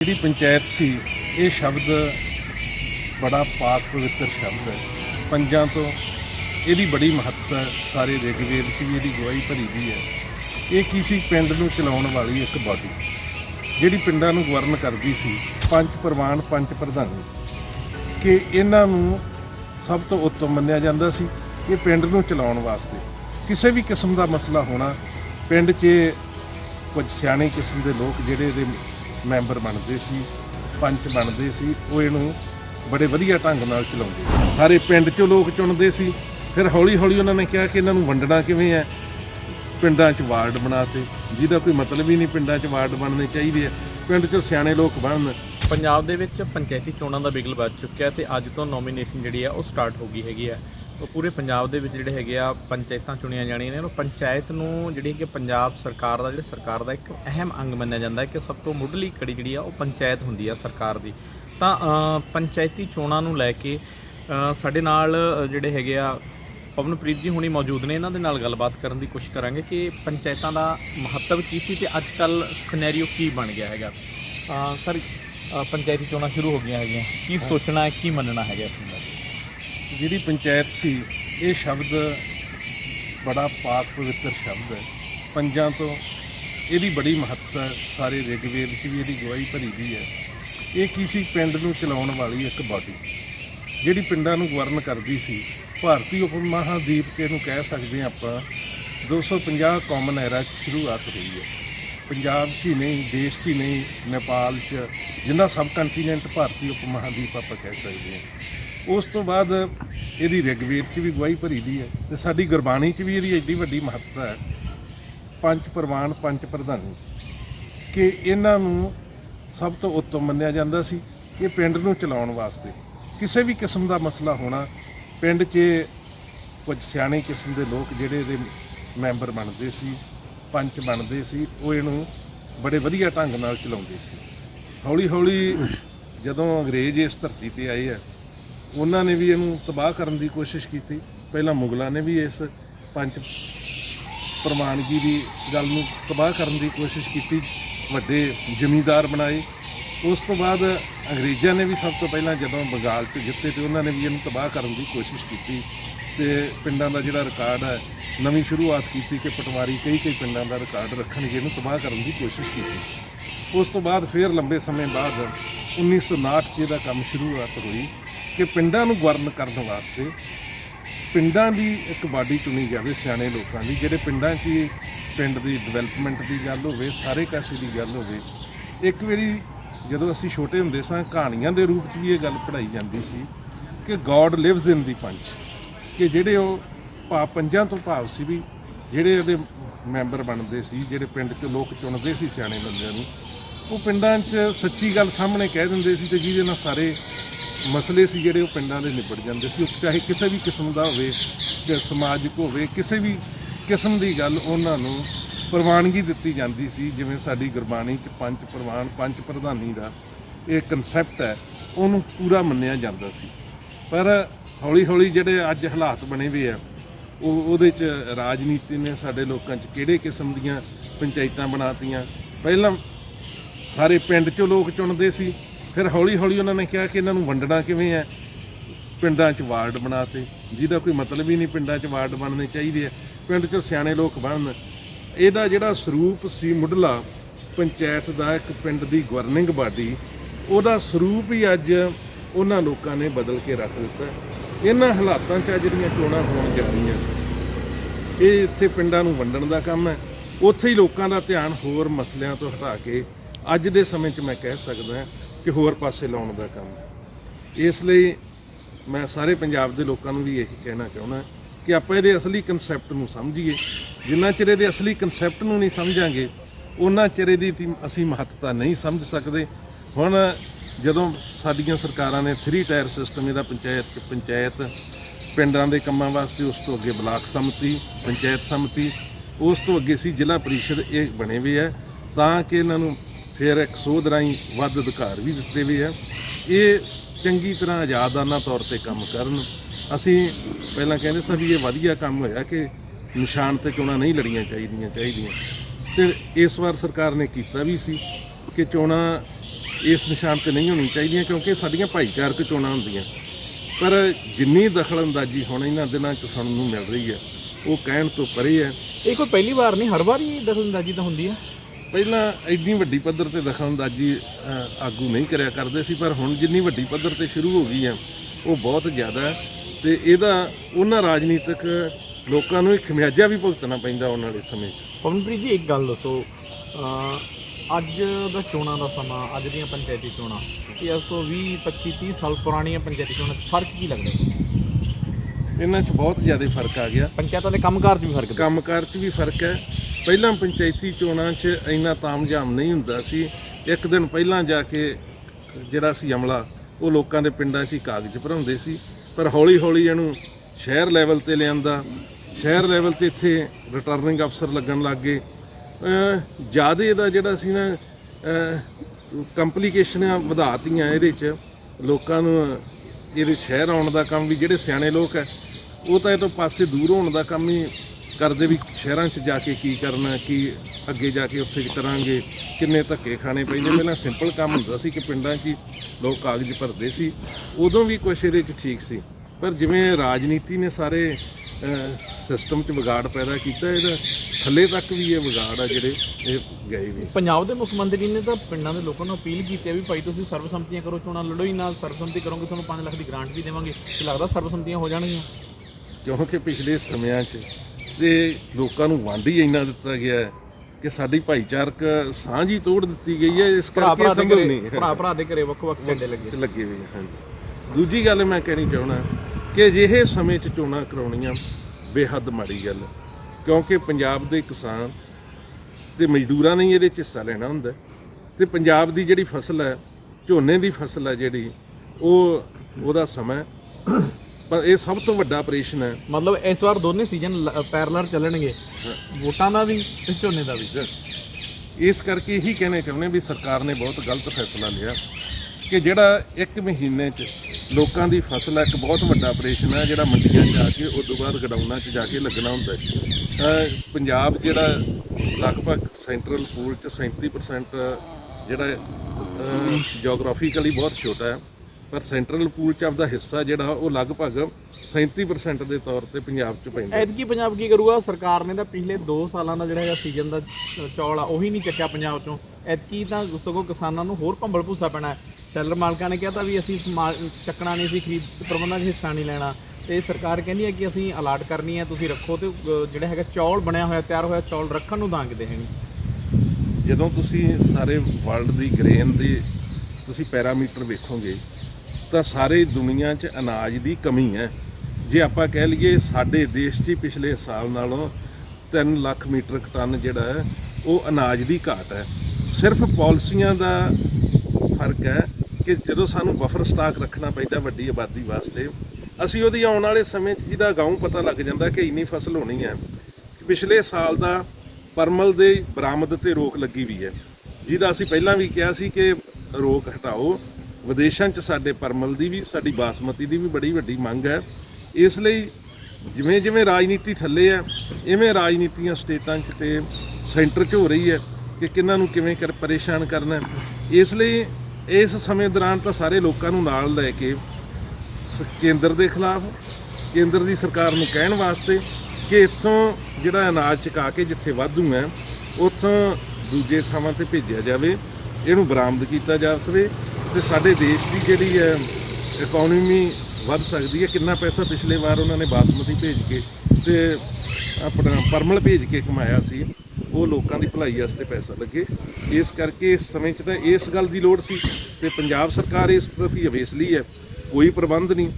ਜਿਹੜੀ ਪੰਚਾਇਤ ਸੀ, ਇਹ ਸ਼ਬਦ ਬੜਾ ਪਾਕ, ਪਵਿੱਤਰ ਸ਼ਬਦ ਹੈ। ਪੰਜਾਂ ਤੋਂ ਇਹਦੀ ਬੜੀ ਮਹੱਤਤਾ ਸਾਰੇ ਰਿਗਵੇਦ 'ਚ ਵੀ ਇਹਦੀ ਗਵਾਹੀ ਭਰੀ ਦੀ ਹੈ। ਇਹ ਕੀ ਸੀ? ਪਿੰਡ ਨੂੰ ਚਲਾਉਣ ਵਾਲੀ ਇੱਕ ਬਾਡੀ, ਜਿਹੜੀ ਪਿੰਡਾਂ ਨੂੰ ਗਵਰਨ ਕਰਦੀ ਸੀ ਪੰਜ ਪ੍ਰਵਾਨ ਪੰਜ ਪ੍ਰਧਾਨੀ। ਕਿ ਇਹਨਾਂ ਨੂੰ ਸਭ ਤੋਂ ਉੱਤਮ ਮੰਨਿਆ ਜਾਂਦਾ ਸੀ, ਇਹ ਪਿੰਡ ਨੂੰ ਚਲਾਉਣ ਵਾਸਤੇ। ਕਿਸੇ ਵੀ ਕਿਸਮ ਦਾ ਮਸਲਾ ਹੋਣਾ, ਪਿੰਡ 'ਚ ਕੁਝ ਸਿਆਣੇ ਕਿਸਮ ਦੇ ਲੋਕ ਜਿਹੜੇ ਇਹਦੇ ਮੈਂਬਰ ਬਣਦੇ ਸੀ, ਪੰਚ ਬਣਦੇ ਸੀ, ਉਹ ਇਹਨੂੰ ਬੜੇ ਵਧੀਆ ਢੰਗ ਨਾਲ ਚਲਾਉਂਦੇ ਸੀ। ਸਾਰੇ ਪਿੰਡ 'ਚੋਂ ਲੋਕ ਚੁਣਦੇ ਸੀ। ਫਿਰ ਹੌਲੀ ਹੌਲੀ ਉਹਨਾਂ ਨੇ ਕਿਹਾ ਕਿ ਇਹਨਾਂ ਨੂੰ ਵੰਡਣਾ ਕਿਵੇਂ ਹੈ? ਪਿੰਡਾਂ 'ਚ ਵਾਰਡ ਬਣਾਤੇ। ਜਿਹਦਾ ਕੋਈ ਮਤਲਬ ਹੀ ਨਹੀਂ ਪਿੰਡਾਂ 'ਚ ਵਾਰਡ ਬਣਨੇ ਚਾਹੀਦੇ ਆ। ਪਿੰਡ 'ਚ ਸਿਆਣੇ ਲੋਕ ਬਣਨ। ਪੰਜਾਬ ਦੇ ਵਿੱਚ ਪੰਚਾਇਤੀ ਚੋਣਾਂ ਦਾ ਬਿਗਲ ਵੱਜ ਚੁੱਕਿਆ ਹੈ ਤੇ ਅੱਜ ਤੋਂ ਨੋਮੀਨੇਸ਼ਨ ਜਿਹੜੀ ਆ ਉਹ ਸਟਾਰਟ ਹੋ ਗਈ ਹੈਗੀ ਆ। ਪੂਰੇ ਪੰਜਾਬ ਦੇ ਵਿੱਚ ਜਿਹੜੇ ਹੈਗੇ ਆ ਪੰਚਾਇਤਾਂ ਚੁਣੀਆਂ ਜਾਣੀਆਂ ਨੇ। ਉਹ ਪੰਚਾਇਤ ਨੂੰ ਜਿਹੜੀ ਕਿ ਪੰਜਾਬ ਸਰਕਾਰ ਦਾ, ਜਿਹੜੇ ਸਰਕਾਰ ਦਾ ਇੱਕ ਅਹਿਮ ਅੰਗ ਮੰਨਿਆ ਜਾਂਦਾ ਹੈ ਕਿ ਸਭ ਤੋਂ ਮੁੱਢਲੀ ਕੜੀ ਜਿਹੜੀ ਆ ਉਹ ਪੰਚਾਇਤ ਹੁੰਦੀ ਆ ਸਰਕਾਰ ਦੀ। ਤਾਂ ਪੰਚਾਇਤੀ ਚੋਣਾਂ ਨੂੰ ਲੈ ਕੇ ਸਾਡੇ ਨਾਲ ਜਿਹੜੇ ਹੈਗੇ ਆ ਪਵਨਪ੍ਰੀਤ ਜੀ ਹੁਣੀ ਮੌਜੂਦ ਨੇ। ਇਹਨਾਂ ਦੇ ਨਾਲ ਗੱਲਬਾਤ ਕਰਨ ਦੀ ਕੋਸ਼ਿਸ਼ ਕਰਾਂਗੇ ਕਿ ਪੰਚਾਇਤਾਂ ਦਾ ਮਹੱਤਵ ਕੀ ਸੀ ਤੇ ਅੱਜ ਕੱਲ ਸਿਨੈਰੀਓ ਕੀ ਬਣ ਗਿਆ ਹੈਗਾ। ਸਰ ਪੰਚਾਇਤੀ ਚੋਣਾਂ ਸ਼ੁਰੂ ਹੋ ਗਈਆਂ ਹੈਗੀਆਂ। ਕੀ ਸੋਚਣਾ ਹੈ, ਕੀ ਮੰਨਣਾ ਹੈਗਾ ਇਸ ਨੂੰ ਜਿਹੜੀ ਪੰਚਾਇਤ ਸੀ, ਇਹ ਸ਼ਬਦ ਬੜਾ ਪਾਕ ਪਵਿੱਤਰ ਸ਼ਬਦ ਹੈ। ਪੰਜਾਂ ਤੋਂ ਇਹਦੀ ਬੜੀ ਮਹੱਤਤਾ ਸਾਰੇ ਰਿਗਵੇਦ 'ਚ ਵੀ ਇਹਦੀ ਗਵਾਹੀ ਭਰੀ ਦੀ ਹੈ। ਇਹ ਕੀ ਸੀ? ਪਿੰਡ ਨੂੰ ਚਲਾਉਣ ਵਾਲੀ ਇੱਕ ਬਾਡੀ, ਜਿਹੜੀ ਪਿੰਡਾਂ ਨੂੰ ਗਵਰਨ ਕਰਦੀ ਸੀ। ਭਾਰਤੀ ਉਪ ਮਹਾਦੀਪ ਕੇ ਨੂੰ ਕਹਿ ਸਕਦੇ ਹਾਂ ਆਪਾਂ 250 ਕਾਮਨ ਐਰਾ 'ਚ ਸ਼ੁਰੂਆਤ ਹੋਈ ਹੈ। ਪੰਜਾਬ 'ਚ ਹੀ ਨਹੀਂ, ਦੇਸ਼ 'ਚ ਹੀ ਨਹੀਂ, ਨੇਪਾਲ 'ਚ, ਜਿੰਨਾ ਸਬ ਕੰਟੀਨੈਂਟ ਭਾਰਤੀ ਉਪ ਮਹਾਦੀਪ ਆਪਾਂ ਕਹਿ ਸਕਦੇ ਹਾਂ। ਉਸ ਤੋਂ ਬਾਅਦ ਇਹਦੀ ਰਿਗਵੇਦ 'ਚ ਵੀ ਗਵਾਹੀ ਭਰੀ ਦੀ ਹੈ ਤੇ ਸਾਡੀ ਗੁਰਬਾਣੀ 'ਚ ਵੀ ਇਹਦੀ ਐਡੀ ਵੱਡੀ ਮਹੱਤਤਾ ਹੈ। ਪੰਜ ਪ੍ਰਵਾਨ, ਪੰਜ ਪ੍ਰਧਾਨੀ। ਕਿ ਇਹਨਾਂ ਨੂੰ ਸਭ ਤੋਂ ਉੱਤਮ ਮੰਨਿਆ ਜਾਂਦਾ ਸੀ, ਇਹ ਪਿੰਡ ਨੂੰ ਚਲਾਉਣ ਵਾਸਤੇ। ਕਿਸੇ ਵੀ ਕਿਸਮ ਦਾ ਮਸਲਾ ਹੋਣਾ, ਪਿੰਡ 'ਚ ਕੁਝ ਸਿਆਣੇ ਕਿਸਮ ਦੇ ਲੋਕ ਜਿਹੜੇ ਇਹਦੇ ਮੈਂਬਰ ਬਣਦੇ ਸੀ, ਪੰਚ ਬਣਦੇ ਸੀ, ਉਹ ਇਹਨੂੰ ਬੜੇ ਵਧੀਆ ਢੰਗ ਨਾਲ ਚਲਾਉਂਦੇ ਸੀ। ਹੌਲੀ ਹੌਲੀ ਜਦੋਂ ਅੰਗਰੇਜ਼ ਇਸ ਧਰਤੀ ਤੇ ਆਏ ਆ ਉਹਨਾਂ ਨੇ ਵੀ ਇਹਨੂੰ ਤਬਾਹ ਕਰਨ ਦੀ ਕੋਸ਼ਿਸ਼ ਕੀਤੀ। ਪਹਿਲਾਂ ਮੁਗਲਾਂ ਨੇ ਵੀ ਇਸ ਪੰਜ ਪ੍ਰਮਾਣਗੀ ਦੀ ਗੱਲ ਨੂੰ ਤਬਾਹ ਕਰਨ ਦੀ ਕੋਸ਼ਿਸ਼ ਕੀਤੀ, ਵੱਡੇ ਜ਼ਮੀਂਦਾਰ ਬਣਾਏ। ਉਸ ਤੋਂ ਬਾਅਦ ਅੰਗਰੇਜ਼ਾਂ ਨੇ ਵੀ ਸਭ ਤੋਂ ਪਹਿਲਾਂ ਜਦੋਂ ਬੰਗਾਲ 'ਚ ਜਿੱਤੇ ਤੇ ਉਹਨਾਂ ਨੇ ਵੀ ਇਹਨੂੰ ਤਬਾਹ ਕਰਨ ਦੀ ਕੋਸ਼ਿਸ਼ ਕੀਤੀ ਤੇ ਪਿੰਡਾਂ ਦਾ ਜਿਹੜਾ ਰਿਕਾਰਡ ਹੈ, ਨਵੀਂ ਸ਼ੁਰੂਆਤ ਕੀਤੀ ਕਿ ਪਟਵਾਰੀ ਕਈ ਕਈ ਪਿੰਡਾਂ ਦਾ ਰਿਕਾਰਡ ਰੱਖਣਗੇ, ਇਹਨੂੰ ਤਬਾਹ ਕਰਨ ਦੀ ਕੋਸ਼ਿਸ਼ ਕੀਤੀ। ਉਸ ਤੋਂ ਬਾਅਦ ਫਿਰ ਲੰਬੇ ਸਮੇਂ ਬਾਅਦ 1959 'ਚ ਇਹਦਾ ਕੰਮ ਸ਼ੁਰੂਆਤ ਹੋਈ। ਕਿ ਪਿੰਡਾਂ ਨੂੰ ਗਵਰਨ ਕਰਨ ਵਾਸਤੇ ਪਿੰਡਾਂ ਦੀ ਇੱਕ ਬਾਡੀ ਚੁਣੀ ਜਾਵੇ ਸਿਆਣੇ ਲੋਕਾਂ ਦੀ, ਜਿਹੜੇ ਪਿੰਡਾਂ 'ਚ ਪਿੰਡ ਦੀ ਡਿਵੈਲਪਮੈਂਟ ਦੀ ਗੱਲ ਹੋਵੇ, ਸਾਰੇ ਕਾਸੇ ਦੀ ਗੱਲ ਹੋਵੇ। ਇੱਕ ਵਾਰੀ ਜਦੋਂ ਅਸੀਂ ਛੋਟੇ ਹੁੰਦੇ ਸਾਂ, ਕਹਾਣੀਆਂ ਦੇ ਰੂਪ 'ਚ ਵੀ ਇਹ ਗੱਲ ਪੜ੍ਹਾਈ ਜਾਂਦੀ ਸੀ ਕਿ ਗੋਡ ਲਿਵਸ ਇਨ ਦੀ ਪੰਚ ਕਿ ਜਿਹੜੇ ਉਹ ਭਾ ਪੰਜਾਂ ਤੋਂ ਭਾਵ ਸੀ ਵੀ ਜਿਹੜੇ ਉਹਦੇ ਮੈਂਬਰ ਬਣਦੇ ਸੀ, ਜਿਹੜੇ ਪਿੰਡ 'ਚ ਲੋਕ ਚੁਣਦੇ ਸੀ ਸਿਆਣੇ ਬੰਦਿਆਂ ਨੂੰ, ਉਹ ਪਿੰਡਾਂ 'ਚ ਸੱਚੀ ਗੱਲ ਸਾਹਮਣੇ ਕਹਿ ਦਿੰਦੇ ਸੀ ਤੇ ਜਿਹਦੇ ਨਾਲ ਸਾਰੇ ਮਸਲੇ ਸੀ ਜਿਹੜੇ ਉਹ ਪਿੰਡਾਂ ਦੇ ਨਿਬੜ ਜਾਂਦੇ ਸੀ। ਉਹ ਚਾਹੇ ਕਿਸੇ ਵੀ ਕਿਸਮ ਦਾ ਹੋਵੇ ਜਾਂ ਸਮਾਜਿਕ ਹੋਵੇ, ਕਿਸੇ ਵੀ ਕਿਸਮ ਦੀ ਗੱਲ ਉਹਨਾਂ ਨੂੰ ਪ੍ਰਵਾਨਗੀ ਦਿੱਤੀ ਜਾਂਦੀ ਸੀ। ਜਿਵੇਂ ਸਾਡੀ ਗੁਰਬਾਣੀ 'ਚ ਪੰਜ ਪ੍ਰਵਾਨ, ਪੰਜ ਪ੍ਰਧਾਨੀ ਦਾ ਇਹ ਕਨਸੈਪਟ ਹੈ, ਉਹਨੂੰ ਪੂਰਾ ਮੰਨਿਆ ਜਾਂਦਾ ਸੀ। ਪਰ ਹੌਲੀ ਹੌਲੀ ਜਿਹੜੇ ਅੱਜ ਹਾਲਾਤ ਬਣੇ ਹੋਏ ਆ, ਉਹ ਉਹਦੇ 'ਚ ਰਾਜਨੀਤੀ ਨੇ ਸਾਡੇ ਲੋਕਾਂ 'ਚ ਕਿਹੜੇ ਕਿਸਮ ਦੀਆਂ ਪੰਚਾਇਤਾਂ ਬਣਾਤੀਆਂ। ਪਹਿਲਾਂ ਸਾਰੇ ਪਿੰਡ 'ਚੋਂ ਲੋਕ ਚੁਣਦੇ ਸੀ ਫਿਰ ਹੌਲੀ ਹੌਲੀ ਉਹਨਾਂ ਨੇ ਕਿਹਾ ਕਿ ਇਹਨਾਂ ਨੂੰ ਵੰਡਣਾ ਕਿਵੇਂ ਹੈ? ਪਿੰਡਾਂ 'ਚ ਵਾਰਡ ਬਣਾਤੇ। ਜਿਹਦਾ ਕੋਈ ਮਤਲਬ ਹੀ ਨਹੀਂ ਪਿੰਡਾਂ 'ਚ ਵਾਰਡ ਬਣਨੇ ਚਾਹੀਦੇ ਆ। ਪਿੰਡ 'ਚ ਸਿਆਣੇ ਲੋਕ ਬਣਨ। ਇਹਦਾ ਜਿਹੜਾ ਸਰੂਪ ਸੀ ਮੁੱਢਲਾ, ਪੰਚਾਇਤ ਦਾ ਇੱਕ ਪਿੰਡ ਦੀ ਗਵਰਨਿੰਗ ਬਾਡੀ, ਉਹਦਾ ਸਰੂਪ ਹੀ ਅੱਜ ਉਹਨਾਂ ਲੋਕਾਂ ਨੇ ਬਦਲ ਕੇ ਰੱਖ ਦਿੱਤਾ। ਇਹਨਾਂ ਹਾਲਾਤਾਂ 'ਚ ਅੱਜ ਜਿਹੜੀਆਂ ਚੋਣਾਂ ਹੋਣ ਜਾ ਰਹੀਆਂ ਇਹ ਇੱਥੇ ਪਿੰਡਾਂ ਨੂੰ ਵੰਡਣ ਦਾ ਕੰਮ ਹੈ। ਉੱਥੇ ਹੀ ਲੋਕਾਂ ਦਾ ਧਿਆਨ ਹੋਰ ਮਸਲਿਆਂ ਤੋਂ ਹਟਾ ਕੇ ਅੱਜ ਦੇ ਸਮੇਂ 'ਚ ਮੈਂ ਕਹਿ ਸਕਦਾ ਕਿ ਹੋਰ ਪਾਸੇ ਲਾਉਣ ਦਾ ਕੰਮ। ਇਸ ਲਈ ਮੈਂ ਸਾਰੇ ਪੰਜਾਬ ਦੇ ਲੋਕਾਂ ਨੂੰ ਵੀ ਇਹੀ ਕਹਿਣਾ ਚਾਹੁੰਦਾ ਕਿ ਆਪਾਂ ਇਹਦੇ ਅਸਲੀ ਕਨਸੈਪਟ ਨੂੰ ਸਮਝੀਏ। ਜਿੰਨਾ ਚਿਰ ਇਹਦੇ ਅਸਲੀ ਕਨਸੈਪਟ ਨੂੰ ਨਹੀਂ ਸਮਝਾਂਗੇ ਉਹਨਾਂ ਚਿਰ ਦੀ ਅਸੀਂ ਮਹੱਤਤਾ ਨਹੀਂ ਸਮਝ ਸਕਦੇ। ਹੁਣ ਜਦੋਂ ਸਾਡੀਆਂ ਸਰਕਾਰਾਂ ਨੇ 3 ਟਾਇਰ ਸਿਸਟਮ ਇਹਦਾ ਪੰਚਾਇਤ ਪੰਚਾਇਤ, ਪਿੰਡਾਂ ਦੇ ਕੰਮਾਂ ਵਾਸਤੇ ਉਸ ਤੋਂ ਅੱਗੇ ਬਲਾਕ ਸਮਿਤੀ, ਪੰਚਾਇਤ ਸਮਿਤੀ, ਉਸ ਤੋਂ ਅੱਗੇ ਸੀ ਜ਼ਿਲ੍ਹਾ ਪਰਿਸ਼ਦ ਇਹ ਬਣੇ ਹੋਏ ਆ। ਤਾਂ ਕਿ ਇਹਨਾਂ ਨੂੰ ਫਿਰ ਇੱਕ ਸੋਧ ਰਾਹੀਂ ਵੱਧ ਅਧਿਕਾਰ ਵੀ ਦਿੱਤੇ ਵੀ ਆ। ਇਹ ਚੰਗੀ ਤਰ੍ਹਾਂ ਆਜ਼ਾਦਾਨਾ ਤੌਰ ਤੇ ਕੰਮ ਕਰਨ। ਅਸੀਂ ਪਹਿਲਾਂ ਕਹਿੰਦੇ ਸੀ ਵੀ ਇਹ ਵਧੀਆ ਕੰਮ ਹੋਇਆ ਕਿ ਨਿਸ਼ਾਨ ਤੇ ਚੋਣਾਂ ਨਹੀਂ ਲੜੀਆਂ ਚਾਹੀਦੀਆਂ ਚਾਹੀਦੀਆਂ। ਤੇ ਇਸ ਵਾਰ ਸਰਕਾਰ ਨੇ ਕੀਤਾ ਵੀ ਸੀ ਕਿ ਚੋਣਾਂ ਇਸ ਨਿਸ਼ਾਨ ਤੇ ਨਹੀਂ ਹੋਣੀ ਚਾਹੀਦੀਆਂ ਕਿਉਂਕਿ ਸਾਡੀਆਂ ਭਾਈਚਾਰਕ ਚੋਣਾਂ ਹੁੰਦੀਆਂ। ਪਰ ਜਿੰਨੀ ਦਖਲਅੰਦਾਜ਼ੀ ਹੁਣ ਇਹਨਾਂ ਦਿਨਾਂ 'ਚ ਸਾਨੂੰ ਮਿਲ ਰਹੀ ਹੈ, ਉਹ ਕਹਿਣ ਤੋਂ ਪਰੇ ਹੈ। ਇਹ ਕੋਈ ਪਹਿਲੀ ਵਾਰ ਨਹੀਂ, ਹਰ ਵਾਰ ਹੀ ਦਖਲਅੰਦਾਜ਼ੀ ਤਾਂ ਹੁੰਦੀ ਹੈ। ਪਹਿਲਾਂ ਐਡੀ ਵੱਡੀ ਪੱਧਰ ਤੇ ਦਖਲਅੰਦਾਜ਼ੀ ਅ, ਆਗੂ ਨਹੀਂ ਕਰਿਆ ਕਰਦੇ ਸੀ ਪਰ ਹੁਣ ਜਿੰਨੀ ਵੱਡੀ ਪੱਧਰ ਤੇ ਸ਼ੁਰੂ ਹੋ ਗਈ ਹੈ ਉਹ ਬਹੁਤ ਜ਼ਿਆਦਾ ਹੈ ਤੇ ਇਹਦਾ ਉਹਨਾਂ ਰਾਜਨੀਤਿਕ ਲੋਕਾਂ ਨੂੰ ਇਹ ਖਮਿਆਜਾ ਵੀ ਭੁਗਤਣਾ ਪੈਂਦਾ ਆਉਣ ਵਾਲੇ ਸਮੇਂ 'ਚ ਪਵਨਪ੍ਰੀਤ ਜੀ ਇੱਕ ਗੱਲ ਦੱਸੋ ਅੱਜ ਦਾ ਚੋਣਾਂ ਦਾ ਸਮਾਂ ਅੱਜ ਦੀਆਂ ਪੰਚਾਇਤੀ ਚੋਣਾਂ ਇਹ ਅੱਜ ਤੋਂ 20 25 30 ਸਾਲ ਪੁਰਾਣੀਆਂ ਪੰਚਾਇਤੀ ਚੋਣਾਂ 'ਚ ਫ਼ਰਕ ਕੀ ਲੱਗਦਾ ਹੈ? ਇਹਨਾਂ 'ਚ ਬਹੁਤ ਜ਼ਿਆਦਾ ਫ਼ਰਕ ਆ ਗਿਆ ਪੰਚਾਇਤਾਂ ਦੇ ਕੰਮਕਾਰ 'ਚ ਵੀ ਫ਼ਰਕ ਪਿਆ। ਕੰਮਕਾਰ 'ਚ ਵੀ ਫ਼ਰਕ ਹੈ ਪਹਿਲਾਂ ਪੰਚਾਇਤੀ ਚੋਣਾਂ 'ਚ ਇੰਨਾ ਤਾਮਝਾਮ ਨਹੀਂ ਹੁੰਦਾ ਸੀ। ਇੱਕ ਦਿਨ ਪਹਿਲਾਂ ਜਾ ਕੇ ਜਿਹੜਾ ਸੀ ਅਮਲਾ, ਉਹ ਲੋਕਾਂ ਦੇ ਪਿੰਡਾਂ 'ਚ ਹੀ ਕਾਗਜ਼ ਭਰਾਉਂਦੇ ਸੀ। ਪਰ ਹੌਲੀ ਹੌਲੀ ਇਹਨੂੰ ਸ਼ਹਿਰ ਲੈਵਲ ਤੇ ਲਿਆਂਦਾ। ਸ਼ਹਿਰ ਲੈਵਲ ਤੇ ਇੱਥੇ ਰਿਟਰਨਿੰਗ ਅਫਸਰ ਲੱਗਣ ਲੱਗ ਗਏ। ਜ਼ਿਆਦਾ ਇਹਦਾ ਜਿਹੜਾ ਸੀ ਨਾ ਕੰਪਲਿਕੇਸ਼ਨਾਂ ਵਧਾਤੀਆਂ ਇਹਦੇ 'ਚ। ਲੋਕਾਂ ਨੂੰ ਇਹਦੇ ਸ਼ਹਿਰ ਆਉਣ ਦਾ ਕੰਮ ਵੀ ਜਿਹੜੇ ਸਿਆਣੇ ਲੋਕ ਹੈ ਉਹ ਤਾਂ ਇਹ ਤੋਂ ਪਾਸੇ ਦੂਰ ਹੋਣ ਦਾ ਕੰਮ ਹੀ ਕਰਦੇ ਵੀ ਸ਼ਹਿਰਾਂ 'ਚ ਜਾ ਕੇ ਕੀ ਕਰਨਾ ਕੀ ਅੱਗੇ ਜਾ ਕੇ ਉੱਥੇ ਕਰਾਂਗੇ ਕਿੰਨੇ ਧੱਕੇ ਖਾਣੇ ਪੈਂਦੇ। ਪਹਿਲਾਂ ਸਿੰਪਲ ਕੰਮ ਹੁੰਦਾ ਸੀ ਕਿ ਪਿੰਡਾਂ 'ਚ ਲੋਕ ਕਾਗਜ਼ ਭਰਦੇ ਸੀ। ਉਦੋਂ ਵੀ ਕੁਛ ਇਹਦੇ 'ਚ ਠੀਕ ਸੀ। ਪਰ ਜਿਵੇਂ ਰਾਜਨੀਤੀ ਨੇ ਸਾਰੇ ਸਿਸਟਮ 'ਚ ਵਿਗਾੜ ਪੈਦਾ ਕੀਤਾ ਇਹਦਾ ਥੱਲੇ ਤੱਕ ਵੀ ਇਹ ਵਿਗਾੜ ਆ ਜਿਹੜੇ ਇਹ ਗਏ ਵੀ। ਪੰਜਾਬ ਦੇ ਮੁੱਖ ਮੰਤਰੀ ਨੇ ਤਾਂ ਪਿੰਡਾਂ ਦੇ ਲੋਕਾਂ ਨੂੰ ਅਪੀਲ ਕੀਤੀ ਹੈ ਵੀ ਭਾਈ ਤੁਸੀਂ ਸਰਬਸੰਮਤੀਆਂ ਕਰੋ ਚੋਣਾਂ ਲੜੋ ਹੀ ਨਾਲ ਸਰਬਸੰਮਤੀ ਕਰੋਗੇ ਤੁਹਾਨੂੰ 5 ਲੱਖ ਦੀ ਗ੍ਰਾਂਟ ਵੀ ਦੇਵਾਂਗੇ। ਤੇ ਲੱਗਦਾ ਸਰਬਸੰਮਤੀਆਂ ਹੋ ਜਾਣਗੀਆਂ? ਕਿਉਂਕਿ ਪਿਛਲੇ ਸਮਿਆਂ 'ਚ ਤੇ ਲੋਕਾਂ ਨੂੰ ਵੰਡ ਹੀ ਇੰਨਾ ਦਿੱਤਾ ਗਿਆ ਹੈ ਕਿ ਸਾਡੀ ਭਾਈਚਾਰਕ ਸਾਂਝ ਹੀ ਤੋੜ ਦਿੱਤੀ ਗਈ ਹੈ ਇਸ ਕਰਕੇ ਸੰਭਵ ਨਹੀਂ ਹੈ ਭਰਾ ਭਰਾ ਦੇ ਘਰੇ ਵੱਖ ਵੱਖ ਝੰਡੇ ਲੱਗੇ ਲੱਗੇ ਹੋਏ ਹਾਂਜੀ ਦੂਜੀ ਗੱਲ ਮੈਂ ਕਹਿਣੀ ਚਾਹਣਾ ਕਿ ਅਜਿਹੇ ਸਮੇਂ 'ਚ ਚੋਣਾਂ ਕਰਾਉਣੀਆਂ ਬੇਹੱਦ ਮਾੜੀ ਗੱਲ ਹੈ। ਕਿਉਂਕਿ ਪੰਜਾਬ ਦੇ ਕਿਸਾਨ ਤੇ ਮਜ਼ਦੂਰਾਂ ਨੇ ਇਹਦੇ 'ਚ ਹਿੱਸਾ ਲੈਣਾ ਹੁੰਦਾ। ਤੇ ਪੰਜਾਬ ਦੀ ਜਿਹੜੀ ਫਸਲ ਹੈ ਝੋਨੇ ਦੀ ਫਸਲ ਹੈ ਜਿਹੜੀ ਉਹ ਉਹਦਾ ਸਮਾਂ। ਪਰ ਇਹ ਸਭ ਤੋਂ ਵੱਡਾ ਆਪਰੇਸ਼ਨ ਹੈ। ਮਤਲਬ ਇਸ ਵਾਰ ਦੋਨੇ ਸੀਜ਼ਨ ਪੈਰਲਰ ਚੱਲਣਗੇ। ਵੋਟਾਂ ਦਾ ਵੀ ਤੇ ਝੋਨੇ ਦਾ ਵੀ। ਇਸ ਕਰਕੇ ਇਹੀ ਕਹਿਣਾ ਚਾਹੁੰਦੇ ਵੀ ਸਰਕਾਰ ਨੇ ਬਹੁਤ ਗਲਤ ਫੈਸਲਾ ਲਿਆ ਕਿ ਜਿਹੜਾ ਇੱਕ ਮਹੀਨੇ 'ਚ ਲੋਕਾਂ ਦੀ ਫਸਲ ਹੈ ਇੱਕ ਬਹੁਤ ਵੱਡਾ ਆਪਰੇਸ਼ਨ ਹੈ ਜਿਹੜਾ ਮੰਡੀਆਂ 'ਚ ਜਾ ਕੇ ਉਸ ਤੋਂ ਬਾਅਦ ਗਡਾਊਨਾਂ 'ਚ ਜਾ ਕੇ ਲੱਗਣਾ ਹੁੰਦਾ ਹੈ। ਪੰਜਾਬ ਜਿਹੜਾ ਲਗਭਗ ਸੈਂਟਰਲ ਪੂਲ 'ਚ 37% ਜਿਹੜਾ ਜੀਓਗ੍ਰਾਫੀਕਲੀ ਬਹੁਤ ਛੋਟਾ ਹੈ। ਪਰ ਸੈਂਟਰਲ ਪੂਲ 'ਚ ਆਪਦਾ ਹਿੱਸਾ ਜਿਹੜਾ ਉਹ ਲਗਭਗ 37% ਦੇ ਤੌਰ ਤੇ ਪੰਜਾਬ 'ਚ ਪੈਂਦਾ। ਐਤਕੀ ਪੰਜਾਬ ਕੀ ਕਰੂਗਾ? ਸਰਕਾਰ ਨੇ ਤਾਂ ਪਿਛਲੇ 2 ਸਾਲਾਂ ਦਾ ਜਿਹੜਾ ਹੈਗਾ ਸੀਜ਼ਨ ਦਾ ਚੌਲ ਆ ਉਹੀ ਨਹੀਂ ਚੱਕਿਆ ਪੰਜਾਬ ਚੋਂ। ਐਤਕੀ ਤਾਂ ਸਗੋਂ ਕਿਸਾਨਾਂ ਨੂੰ ਹੋਰ ਭੰਬਲ ਭੂਸਾ ਪੈਣਾ ਸੈਲਰ ਮਾਲਕਾਂ ਨੇ ਕਿਹਾ ਤਾਂ ਵੀ ਅਸੀਂ ਚੱਕਣਾ ਨਹੀਂ ਸੀ ਖਰੀਦ ਪ੍ਰਬੰਧਾਂ 'ਚ ਹਿੱਸਾ ਨਹੀਂ ਲੈਣਾ। ਤੇ ਸਰਕਾਰ ਕਹਿੰਦੀ ਹੈ ਕਿ ਅਸੀਂ ਅਲਾਟ ਕਰਨੀ ਹੈ ਤੁਸੀਂ ਰੱਖੋ ਤੇ ਜਿਹੜਾ ਹੈਗਾ ਚੌਲ ਬਣਿਆ ਹੋਇਆ ਤਿਆਰ ਹੋਇਆ ਚੌਲ ਰੱਖਣ ਨੂੰ ਦਾਂਗ ਕਿਤੇ ਹੈ ਨਹੀਂ। ਜਦੋਂ ਤੁਸੀਂ ਸਾਰੇ ਵਰਲਡ ਦੀ ਗ੍ਰੇਨ ਦੀ ਤੁਸੀਂ ਪੈਰਾਮੀਟਰ ਵੇਖੋਗੇ ਤਾਂ ਸਾਰੇ ਦੁਨੀਆ 'ਚ ਅਨਾਜ ਦੀ ਕਮੀ ਹੈ। ਜੇ ਆਪਾਂ ਕਹਿ ਲਈਏ ਸਾਡੇ ਦੇਸ਼ 'ਚ ਹੀ ਪਿਛਲੇ ਸਾਲ ਨਾਲੋਂ 3 ਲੱਖ ਮੀਟਰ ਟਨ ਜਿਹੜਾ ਹੈ, ਉਹ ਅਨਾਜ ਦੀ ਘਾਟ ਹੈ। ਸਿਰਫ ਪਾਲਿਸੀਆਂ ਦਾ ਫ਼ਰਕ ਹੈ ਕਿ ਜਦੋਂ ਸਾਨੂੰ ਬਫਰ ਸਟਾਕ ਰੱਖਣਾ ਪੈਂਦਾ ਵੱਡੀ ਆਬਾਦੀ ਵਾਸਤੇ, ਅਸੀਂ ਉਹਦੀ ਆਉਣ ਵਾਲੇ ਸਮੇਂ 'ਚ ਜਿਹਦਾ ਗਾਉਂ ਪਤਾ ਲੱਗ ਜਾਂਦਾ ਕਿ ਇੰਨੀ ਫਸਲ ਹੋਣੀ ਹੈ। ਪਿਛਲੇ ਸਾਲ ਦਾ ਪਰਮਲ ਦੇ ਬਰਾਮਦ ਤੇ ਰੋਕ ਲੱਗੀ ਵੀ ਹੈ। ਜਿਹਦਾ ਅਸੀਂ ਪਹਿਲਾਂ ਵੀ ਕਿਹਾ ਸੀ ਕਿ ਰੋਕ ਹਟਾਓ। ਵਿਦੇਸ਼ਾਂ 'ਚ ਸਾਡੇ ਪਰਮਲ ਦੀ ਵੀ, ਸਾਡੀ ਬਾਸਮਤੀ ਦੀ ਵੀ ਬੜੀ ਵੱਡੀ ਮੰਗ ਹੈ। ਇਸ ਲਈ ਜਿਵੇਂ ਜਿਵੇਂ ਰਾਜਨੀਤੀ ਥੱਲੇ ਹੈ, ਇਵੇਂ ਰਾਜਨੀਤੀਆਂ ਸਟੇਟਾਂ 'ਚ ਤੇ ਸੈਂਟਰ 'ਚ ਹੋ ਰਹੀ ਹੈ ਕਿ ਕਿਹਨਾਂ ਨੂੰ ਕਿਵੇਂ ਕਰ, ਪਰੇਸ਼ਾਨ ਕਰਨਾ ਇਸ ਲਈ ਇਸ ਸਮੇਂ ਦੌਰਾਨ ਤਾਂ ਸਾਰੇ ਲੋਕਾਂ ਨੂੰ ਨਾਲ ਲੈ ਕੇ ਸ- ਕੇਂਦਰ ਦੇ ਖਿਲਾਫ, ਕੇਂਦਰ ਦੀ ਸਰਕਾਰ ਨੂੰ ਕਹਿਣ ਵਾਸਤੇ ਕਿ ਇੱਥੋਂ ਜਿਹੜਾ ਅਨਾਜ ਚਕਾ ਕੇ ਜਿੱਥੇ ਵਾਧੂ ਹੈ, ਉੱਥੋਂ ਦੂਜੇ ਥਾਵਾਂ ਤੇ ਭੇਜਿਆ ਜਾਵੇ, ਇਹਨੂੰ ਬਰਾਮਦ ਕੀਤਾ ਜਾ ਸਕੇ। ਤੇ ਸਾਡੇ ਦੇਸ਼ ਦੀ ਜਿਹੜੀ ਹੈ ਇਕਨੋਮੀ ਵੱਧ ਸਕਦੀ ਹੈ, ਕਿੰਨਾ ਪੈਸਾ ਪਿਛਲੇ ਵਾਰ ਉਹਨਾਂ ਨੇ ਬਾਸਮਤੀ ਭੇਜ ਕੇ ਤੇ ਆਪਣਾ ਪਰਮਲ ਭੇਜ ਕੇ ਕਮਾਇਆ ਸੀ, ਉਹ ਲੋਕਾਂ ਦੀ ਭਲਾਈ ਵਾਸਤੇ ਪੈਸਾ ਲੱਗੇ। ਇਸ ਕਰਕੇ ਇਸ ਸਮੇਂ 'ਚ ਤਾਂ ਇਸ ਗੱਲ ਦੀ ਲੋੜ ਸੀ ਤੇ ਪੰਜਾਬ ਸਰਕਾਰ ਇਸ ਪ੍ਰਤੀ ਅਵੇਸਲੀ ਹੈ, ਕੋਈ ਪ੍ਰਬੰਧ ਨਹੀਂ।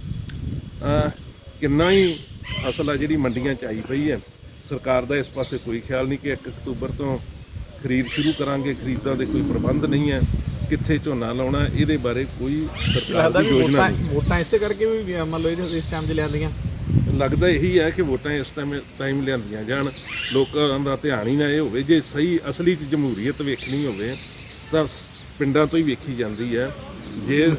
ਕਿੰਨਾ ਹੀ ਫਸਲ ਆ ਜਿਹੜੀ ਮੰਡੀਆਂ 'ਚ ਆਈ ਪਈ ਹੈ। ਸਰਕਾਰ ਦਾ ਇਸ ਪਾਸੇ ਕੋਈ ਖਿਆਲ ਨਹੀਂ ਕਿ 1 ਅਕਤੂਬਰ ਤੋਂ ਖਰੀਦ ਸ਼ੁਰੂ ਕਰਾਂਗੇ, ਖਰੀਦਾਂ ਦੇ ਕੋਈ ਪ੍ਰਬੰਧ ਨਹੀਂ ਹੈ। ਕਿੱਥੇ ਝੋਨਾ ਲਾਉਣਾ ਇਹਦੇ ਬਾਰੇ ਕੋਈ ਸਰਕਾਰ ਲੱਗਦਾ ਦੀ ਵੀ ਯੋਜਨਾ ਵੋਟਾਂ ਨਹੀਂ। ਵੋਟਾਂ ਇਸੇ ਕਰਕੇ ਵੀ ਮੰਨ ਲਓ ਇਹਦੇ- ਇਸ ਟਾਈਮ 'ਚ ਲਿਆਂਦੀਆਂ। ਲੱਗਦਾ ਇਹੀ ਹੈ ਕਿ ਵੋਟਾਂ ਇਸ ਟਾਈਮ ਟਾਈਮ ਲਿਆਂਦੀਆਂ ਜਾਣ। ਲੋਕਾਂ ਦਾ ਧਿਆਨ ਹੀ ਨਾ ਇਹ ਹੋਵੇ ਜੇ ਸਹੀ ਅਸਲੀ ਚ ਜਮਹੂਰੀਅਤ ਵੇਖਣੀ ਹੋਵੇ ਤਾਂ ਸ- ਪਿੰਡਾਂ ਤੋਂ ਹੀ ਵੇਖੀ ਜਾਂਦੀ ਹੈ। ਜੇ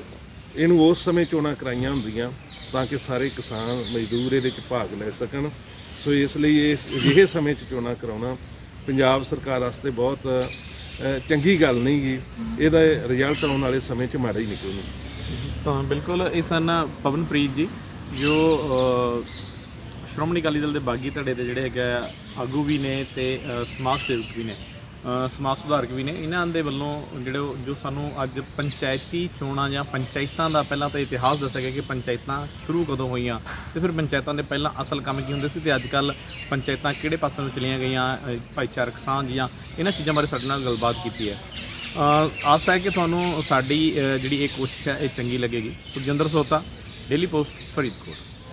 ਇਹਨੂੰ ਉਸ ਸਮੇਂ ਚੋਣਾਂ ਕਰਾਈਆਂ ਹੁੰਦੀਆਂ ਤਾਂ ਕਿ ਸਾਰੇ ਕਿਸਾਨ ਮਜ਼ਦੂਰ ਇਹਦੇ ਚ ਭਾਗ ਲੈ ਸਕਣ। ਸੋ ਇਸ ਲਈ ਇਸ ਅਜਿਹੇ ਸਮੇਂ ਚ ਚੋਣਾਂ ਕਰਾਉਣਾ ਪੰਜਾਬ ਸਰਕਾਰ ਵਾਸਤੇ ਬਹੁਤ ਚੰਗੀ ਗੱਲ ਨਹੀਂ ਗੀ। ਇਹਦਾ ਰਿਜ਼ਲਟ ਆਉਣ ਵਾਲੇ ਸਮੇਂ 'ਚ ਮਾੜਾ ਹੀ ਨਿਕਲੂ। ਤਾਂ ਬਿਲਕੁਲ, ਇਹ ਸਨ ਪਵਨਪ੍ਰੀਤ ਜੀ, ਜੋ ਸ਼੍ਰੋਮਣੀ ਅਕਾਲੀ ਦਲ ਦੇ ਬਾਗੀ ਧੜੇ ਦੇ ਜਿਹੜੇ ਹੈਗੇ ਆਗੂ ਵੀ ਨੇ ਤੇ ਸਮਾਜ ਸੇਵਕ ਵੀ ਨੇ। ਸਮਾਜ ਸੁਧਾਰਕ ਵੀ ਨੇ। ਇਹਨਾਂ ਦੇ ਵੱਲੋਂ ਜਿਹੜੇ ਜੋ ਸਾਨੂੰ ਅੱਜ ਪੰਚਾਇਤੀ ਚੋਣਾਂ ਜਾਂ ਪੰਚਾਇਤਾਂ ਦਾ ਪਹਿਲਾਂ ਤਾਂ ਇਤਿਹਾਸ ਦੱਸਿਆ ਗਿਆ ਕਿ ਪੰਚਾਇਤਾਂ ਸ਼ੁਰੂ ਕਦੋਂ ਹੋਈਆਂ ਤੇ ਫਿਰ ਪੰਚਾਇਤਾਂ ਦੇ ਪਹਿਲਾਂ ਅਸਲ ਕੰਮ ਕੀ ਹੁੰਦੇ ਸੀ ਤੇ ਅੱਜ ਕੱਲ ਪੰਚਾਇਤਾਂ ਕਿਹੜੇ ਪਾਸੇ ਨੂੰ ਚਲੀਆਂ ਗਈਆਂ ਭਾਈਚਾਰਕ ਸਾਂਝ ਜਾਂ ਇਹਨਾਂ ਚੀਜ਼ਾਂ ਬਾਰੇ ਸਾਡੇ ਨਾਲ ਗੱਲਬਾਤ ਕੀਤੀ ਹੈ। ਅ, ਆਸ ਹੈ ਕਿ ਤੁਹਾਨੂੰ ਸਾਡੀ ਜਿਹੜੀ ਇਹ ਕੋਸ਼ਿਸ਼ ਹੈ ਇਹ ਚੰਗੀ ਲੱਗੇਗੀ। Sukhjinder Sota daily post Faridkot.